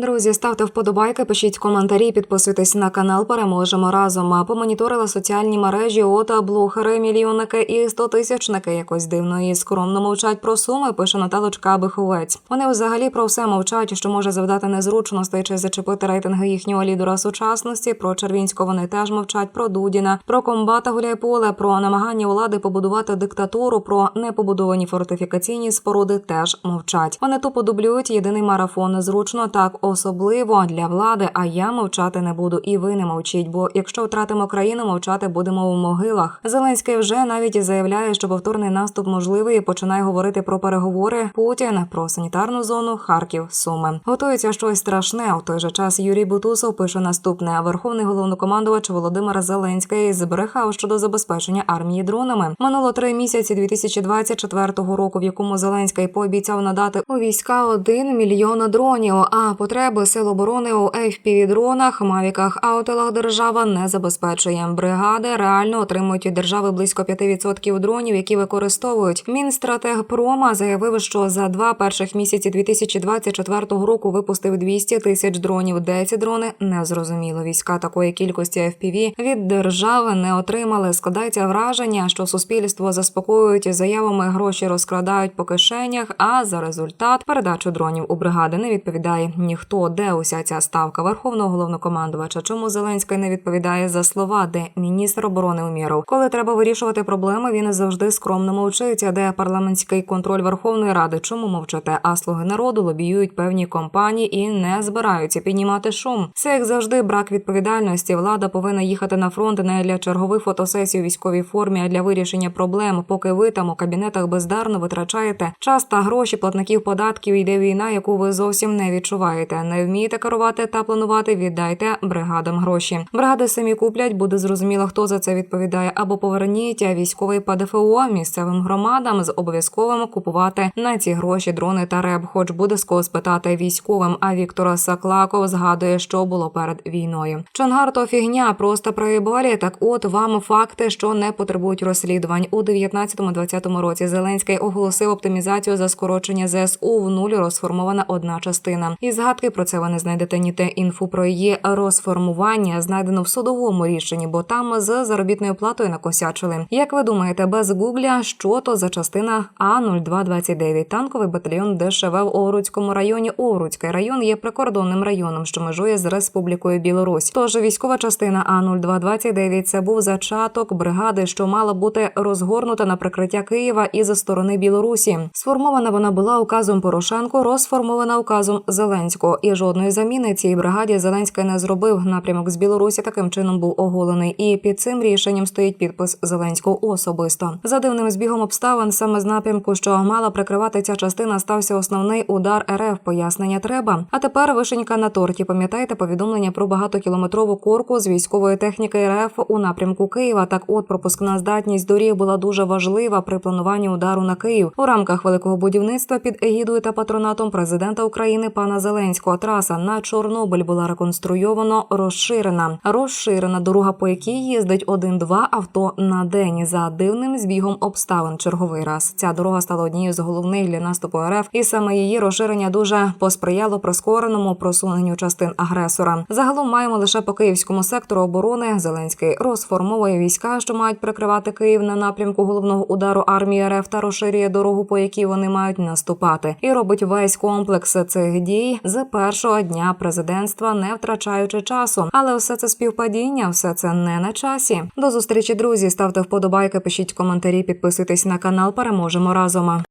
Друзі, ставте вподобайки, пишіть коментарі, підписуйтесь на канал. Переможемо разом. Помоніторила соціальні мережі ота, блогери, мільйонники і стотисячники якось дивно і скромно мовчать про суми. Пише Наталочка Биховець. Вони взагалі про все мовчать, що може завдати незручностей чи зачепити рейтинги їхнього лідера сучасності. Про Червінського вони теж мовчать. Про Дудіна, про комбата Гуляйполе, про намагання влади побудувати диктатуру, про непобудовані фортифікаційні споруди теж мовчать. Вони тупо дублюють єдиний марафон. Незручно так особливо для влади. А я мовчати не буду, і ви не мовчіть. Бо якщо втратимо країну, мовчати будемо в могилах. Зеленський вже навіть заявляє, що повторний наступ можливий. і Починає говорити про переговори Путін про санітарну зону Харків Суми. Готується щось страшне. У той же час Юрій Бутусов пише наступне: Верховний головнокомандувач Володимир Зеленський збрехав щодо забезпечення армії дронами. Минуло три місяці 2024 року, в якому Зеленський пообіцяв надати у війська 1 мільйон дронів. А потреби сил оборони у fpv дронах, мавіках, аутелах держава не забезпечує. Бригади реально отримують від держави близько 5% дронів, які використовують. Мінстратег Прома заявив, що за два перших місяці 2024 року випустив 200 тисяч дронів. Де ці дрони не зрозуміло. Війська такої кількості FPV від держави не отримали. Складається враження, що суспільство заспокоюють заявами, гроші розкрадають по кишенях. А за результат передачу дронів у бригади не відповідає ніхто. Де уся ця ставка верховного головнокомандувача? Чому Зеленський не відповідає за слова? Де міністр оборони Уміров? Коли треба вирішувати проблеми, він завжди скромно мовчить. Де парламентський контроль Верховної Ради? Чому мовчите? А слуги народу лобіюють певні компанії і не збираються піднімати шум. Це як завжди брак відповідальності. Влада повинна їхати на фронт не для чергових фотосесій у військовій формі, а для вирішення проблем. Поки ви там у кабінетах бездарно витрачаєте час та гроші платників податків. Йде війна, яку ви зовсім не відчуваєте. Не вмієте керувати та планувати. Віддайте бригадам гроші. Бригади самі куплять, буде зрозуміло, хто за це відповідає, або поверніть військовий ПДФО місцевим громадам з обов'язковим купувати на ці гроші дрони та реб. Хоч буде з кого спитати військовим. А Віктора Саклаков згадує, що було перед війною. Чонгар то фігня, просто проїбалі. Так, от вам факти, що не потребують розслідувань у 19-20 році. Зеленський оголосив оптимізацію за скорочення ЗСУ в нуль розформована одна частина. І згадки про це ви не знайдете ніде інфу про її розформування, знайдено в судовому рішенні, бо там з заробітною платою накосячили. Як ви думаєте, без гугля, що то за частина А 0229 танковий батальйон ДШВ в Овруцькому районі? Овруцький район є прикордонним районом, що межує з Республікою Білорусь. Тож військова частина А 0229 – це був зачаток бригади, що мала бути розгорнута на прикриття Києва і за сторони Білорусі. Сформована вона була указом Порошенко, розформована указом Зеленського. І жодної заміни цій бригаді Зеленський не зробив. Напрямок з Білорусі таким чином був оголений. І під цим рішенням стоїть підпис Зеленського особисто. За дивним збігом обставин саме з напрямку, що мала прикривати ця частина, стався основний удар РФ. Пояснення треба. А тепер вишенька на торті. Пам'ятаєте повідомлення про багатокілометрову корку з військової техніки РФ у напрямку Києва. Так, от пропускна здатність доріг була дуже важлива при плануванні удару на Київ у рамках великого будівництва під егідою та патронатом президента України пана Зеленського. Траса на Чорнобиль була реконструйовано розширена. Розширена дорога, по якій їздить один-два авто на день за дивним збігом обставин. Черговий раз ця дорога стала однією з головних для наступу РФ, і саме її розширення дуже посприяло прискореному просуненню частин агресора. Загалом маємо лише по київському сектору оборони. Зеленський розформовує війська, що мають прикривати Київ на напрямку головного удару армії РФ та розширює дорогу, по якій вони мають наступати, і робить весь комплекс цих дій з першого дня президентства, не втрачаючи часу. Але все це співпадіння, все це не на часі. До зустрічі, друзі. Ставте вподобайки, пишіть коментарі, підписуйтесь на канал. Переможемо разом.